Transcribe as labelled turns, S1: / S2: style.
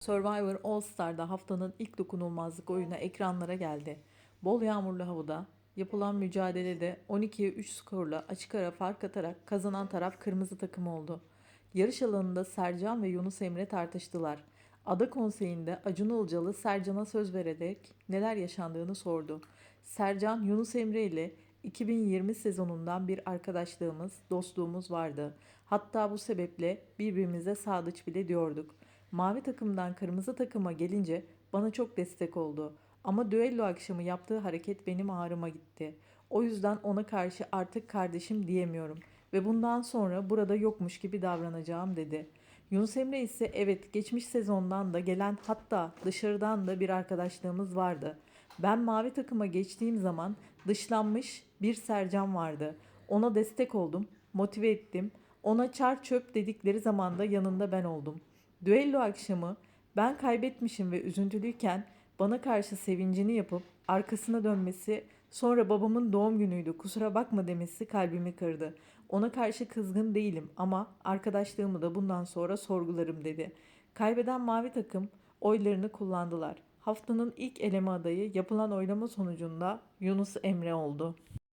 S1: Survivor All Star'da haftanın ilk dokunulmazlık oyunu ekranlara geldi. Bol yağmurlu havada yapılan mücadelede 12'ye 3 skorla açık ara fark atarak kazanan taraf kırmızı takım oldu. Yarış alanında Sercan ve Yunus Emre tartıştılar. Ada konseyinde Acun Ilıcalı Sercan'a söz vererek neler yaşandığını sordu. Sercan Yunus Emre ile 2020 sezonundan bir arkadaşlığımız, dostluğumuz vardı. Hatta bu sebeple birbirimize sadıç bile diyorduk. Mavi takımdan kırmızı takıma gelince bana çok destek oldu. Ama düello akşamı yaptığı hareket benim ağrıma gitti. O yüzden ona karşı artık kardeşim diyemiyorum ve bundan sonra burada yokmuş gibi davranacağım dedi. Yunus Emre ise evet geçmiş sezondan da gelen hatta dışarıdan da bir arkadaşlığımız vardı. Ben mavi takıma geçtiğim zaman dışlanmış bir Sercan vardı. Ona destek oldum, motive ettim. Ona çar çöp dedikleri zaman da yanında ben oldum. Düello akşamı ben kaybetmişim ve üzüntülüyken bana karşı sevincini yapıp arkasına dönmesi, sonra babamın doğum günüydü kusura bakma demesi kalbimi kırdı. Ona karşı kızgın değilim ama arkadaşlığımı da bundan sonra sorgularım dedi. Kaybeden mavi takım oylarını kullandılar. Haftanın ilk eleme adayı yapılan oylama sonucunda Yunus Emre oldu.